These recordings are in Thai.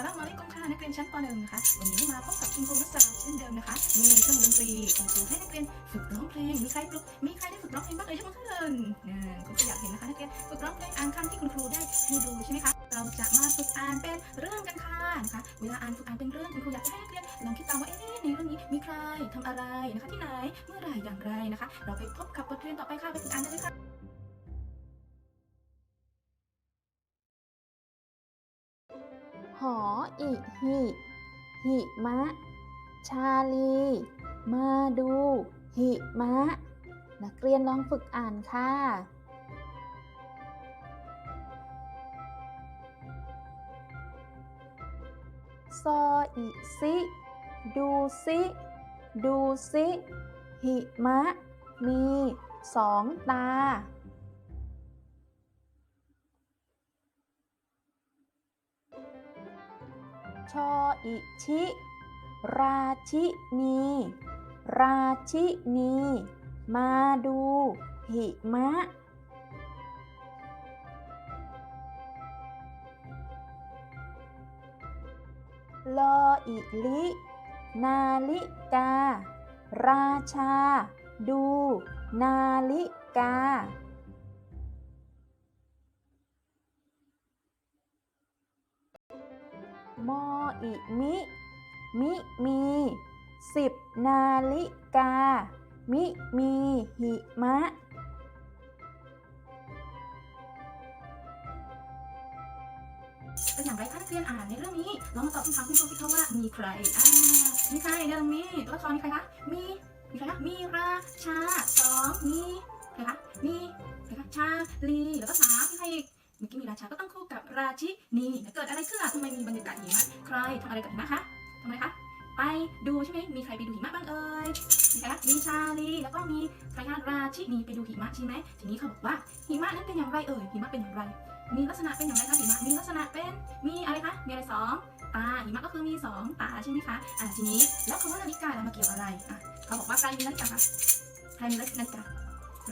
สลามอะลัยกุมค่ะนักเรียนชั้นป .1 นะคะ วันนี้มาพบกับคุณครูนัสราเช่นเดิมนะคะ มีเครื่องดนตรีคุณครูให้นักเรียนฝึกร้องเพลง มีใครฝึกมีใครได้ฝึกร้องเพลงบ้างเอ่ยยกมือขึ้นอ่คุณครูอยากเห็นนะคะนักเรียนฝึกร้องเพลงอ่านคำที่คุณครูได้ให้ดูใช่ไหมคะ เราจะมาฝึกอ่านเป็นเรื่องกันค่ะนะคะ เวลาอ่านฝึกอ่านเป็นเรื่องคุณครูอยากจะให้นักเรียนลองคิดตามว่าเอ๊ะในเรื่องนี้มีใครทำอะไรนะคะที่ไหนเมื่อไหร่อย่างไรนะคะ เราไปพบกับบทเรียนต่อไปค่ะไปฝึกอ่านกันเลยค่ะ หออิหิหิมะ ชาลี มาดู หิมะ นักเรียนลองฝึกอ่านค่ะ ซออิซิ ดูซิ ดูซิ หิมะ มีสองตา ชออิชิ ราชินี ราชินี มาดู หิมะลออิลิ นาลิกา ราชา ดู นาลิกา มออิมิ มิมีสิบนาฬิกา มิมีหิมะเป็นอย่างไรคะนักเรียนอ่านในเรื่องนี้ลองมาตอบคำถามคุณครูสิคะว่ามีใครอ่ามีใครในเรื่องนี้ตัวละครมีใครคะมีมีใครคะมีราชาสองมีใครคะมีใครคะชาลีแล้วก็สามมีใครอีก เมื่อกี้มีราชาก็ต้องคู่กับราชินีเกิดอะไรขึ้นล่ะทำไมมีบรรยากาศหิมะใครทำอะไรกับหิมะคะทำไมคะไปดูใช่ไหมมีใครไปดูหิมะบ้างเอ่ยมีใครคะมีชาลีแล้วก็มีใครคะราชินีไปดูหิมะใช่ไหมทีนี้เขาบอกว่าหิมะนั้นเป็นอย่างไรเอ่ยหิมะเป็นอย่างไร มีลักษณะเป็นอย่างไรคะหิมะมีลักษณะเป็นมีอะไรคะมีอะไรสองตาหิมะก็คือมีสองตาใช่ไหมคะอ่าทีนี้แล้วคำว่านาฬิกาล่ะมาเกี่ยวอะไรอะเขาบอกว่าใครมีนาฬิกาคะใครมีนาฬิกา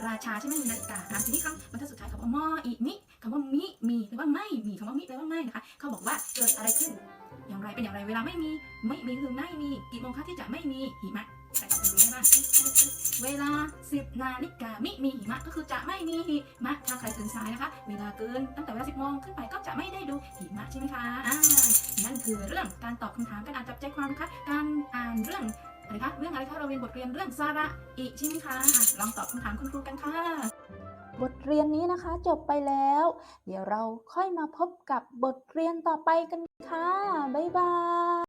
ราชาใช่ไหมมีนาฬิกาอะทีนี้คำบรรทัดสุดท้ายคำว่ามออิมิคำว่ามิมีแปลว่าไม่มีคำว่ามิแปลว่าไม่นะคะเขาบอกว่าเกิดอะไรขึ้น อย่างไรเป็นอย่างไรเวลาไม่มีไม่มีคือไม่มีกี่โมงคะที่จะไม่มีหิมะใครตอบเป็นรู้ได้บ้าเวลา10นาฬิกามิมีหิมะก็คือจะไม่มีหิมะถ้าใครตื่นสายนะคะ เวลาเกินตั้งแต่เวลา10โมงขึ้นไปก็จะไม่ได้ดูหิมะใช่ไหมคะอ่านั่นคือเรื่องการตอบคำถามการอ่านจับใจความนะคะการอ่านเรื่อง นะคะเรื่องอะไรคะเราเรียนบทเรียนเรื่องซาระอีใช่ไหมคะอะลองตอบคำถามคุณครูกันค่ะ บทเรียนนี้นะคะจบไปแล้ว เดี๋ยวเราค่อยมาพบกับบทเรียนต่อไปกันค่ะ บ๊ายบาย